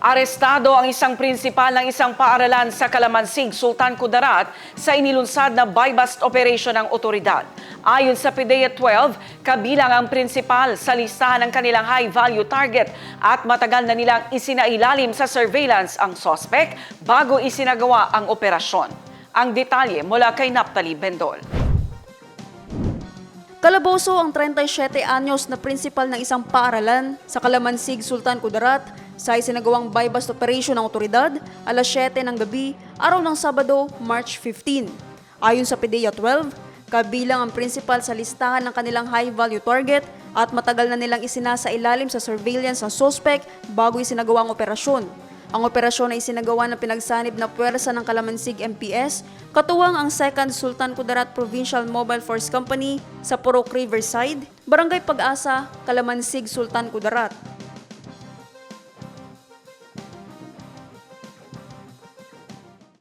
Arestado ang isang prinsipal ng isang paaralan sa Kalamansig, Sultan Kudarat sa inilunsad na buy-bust operation ng otoridad. Ayon sa PDEA 12, kabilang ang prinsipal sa listahan ng kanilang high-value target at matagal na nilang isinailalim sa surveillance ang sospek bago isinagawa ang operasyon. Ang detalye mula kay Naptali Bendol. Kalaboso ang 37 anyos na prinsipal ng isang paaralan sa Kalamansig, Sultan Kudarat sa isinagawang buy-bust operation ng otoridad alas 7 ng gabi, araw ng Sabado, March 15. Ayon sa PDEA 12, kabilang ang prinsipal sa listahan ng kanilang high-value target at matagal na nilang isinasa ilalim sa surveillance ang suspect bago isinagawa ang operasyon. Ang operasyon ay isinagawa ng pinagsanib na puwersa ng Kalamansig MPS, katuwang ang 2nd Sultan Kudarat Provincial Mobile Force Company sa Purok Riverside, Barangay Pag-asa, Kalamansig, Sultan Kudarat.